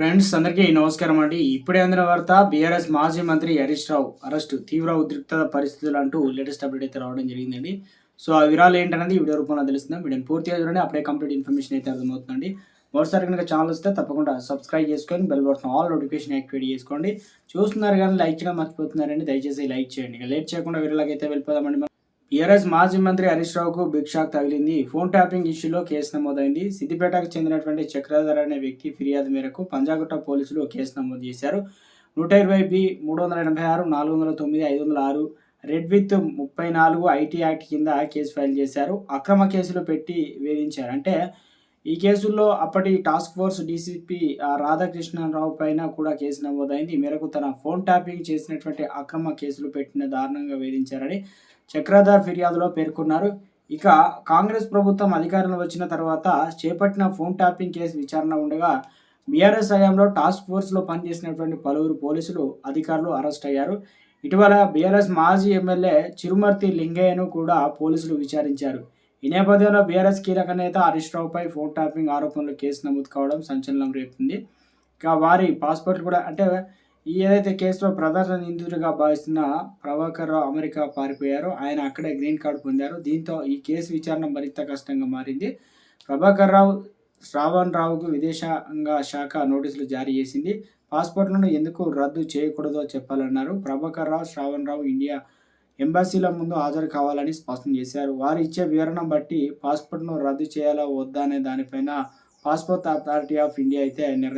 Friends అందరికీ నమస్కారం అండి. ఇప్పుడే అందిన వార్త బీఆర్ఎస్ మాజీ మంత్రి హరీష్ రావు అరెస్ట్. తీవ్ర ఉద్రిక్త పరిస్థితులు అంటూ లేటెస్ట్ అప్డేట్ అయితే రావడం జరిగిందండి. సో ఆ వివరాలు ఏంటనేది వీడియో రూపంలో తెలుస్తుంది. వీడియోని పూర్తిగా చూడండి. అప్పుడే కంప్లీట్ ఇన్ఫర్మేషన్ అయితే అర్థమవుతుందండి. మరోసారి కనుక ఛానల్ వస్తే తప్పకుండా సబ్స్క్రైబ్ చేసుకొని bell button all notification activate చేసుకోండి. చూస్తున్నారు కానీ లైక్ చేయడం మర్చిపోతున్నారండి. దయచేసి లైక్ చేయండి. ఇక లేట్ చేయకుండా వీడియోలోకి అయితే వెళ్ళిపోదామండి మనం. బీఆర్ఎస్ మాజీ మంత్రి హరీష్ రావుకు బిగ్ షాక్ తగిలింది. ఫోన్ ట్యాపింగ్ ఇష్యూలో కేసు నమోదైంది. సిద్దిపేటకు చెందినటువంటి చక్రధర్ అనే వ్యక్తి ఫిర్యాదు మేరకు పంజాగుట్ట పోలీసులు కేసు నమోదు చేశారు. నూట ఇరవై బి మూడు వందల ఎనభై ఆరు నాలుగు వందల తొమ్మిది ఐదు వందల ఆరు రెడ్ విత్ ముప్పై నాలుగు ఐటీ యాక్ట్ కింద కేసు ఫైల్ చేశారు. అక్రమ కేసులు పెట్టి వేధించారు. అంటే ఈ కేసుల్లో అప్పటి టాస్క్ ఫోర్స్ డీసీపీ రాధాకృష్ణరావు పైన కూడా కేసు నమోదైంది. ఈ మేరకు తన ఫోన్ ట్యాపింగ్ చేసినటువంటి అక్రమ కేసులు పెట్టిన దారుణంగా వేధించారని చక్రధర్ ఫిర్యాదులో పేర్కొన్నారు. ఇక కాంగ్రెస్ ప్రభుత్వం అధికారంలో వచ్చిన తర్వాత చేపట్టిన ఫోన్ ట్యాపింగ్ కేసు విచారణ ఉండగా బీఆర్ఎస్ హయాంలో టాస్క్ ఫోర్స్లో పనిచేసినటువంటి పలువురు పోలీసులు అధికారులు అరెస్ట్ అయ్యారు. ఇటీవల బీఆర్ఎస్ మాజీ ఎమ్మెల్యే చిరుమర్తి లింగయ్యను కూడా పోలీసులు విచారించారు. ఈ నేపథ్యంలో బీఆర్ఎస్ కీలక నేత హరీష్ రావుపై ఫోన్ ట్యాపింగ్ ఆరోపణలు కేసు నమోదు కావడం సంచలనం రేపుతుంది ఇక వారి పాస్పోర్ట్ కూడా అంటే ఈ ఏదైతే కేసులో ప్రధాన నిందితుడిగా భావిస్తున్న ప్రభాకర్ రావు అమెరికా పారిపోయారో. ఆయన అక్కడే గ్రీన్ కార్డు పొందారు. దీంతో ఈ కేసు విచారణ మరింత కష్టంగా మారింది. ప్రభాకర్ రావు శ్రావణ్ రావుకు విదేశాంగ శాఖ నోటీసులు జారీ చేసింది. పాస్పోర్ట్లను ఎందుకు రద్దు చేయకూడదో చెప్పాలన్నారు. ప్రభాకర్ రావు శ్రావణ్ రావు ఇండియా ఎంబాసీల ముందు హాజరు కావాలని స్పష్టం చేశారు. వారు ఇచ్చే వివరణ బట్టి పాస్పోర్ట్ను రద్దు చేయాలా వద్దా అనే దానిపైన పాస్పోర్ట్ అథారిటీ ఆఫ్ ఇండియా అయితే నిర్ణయం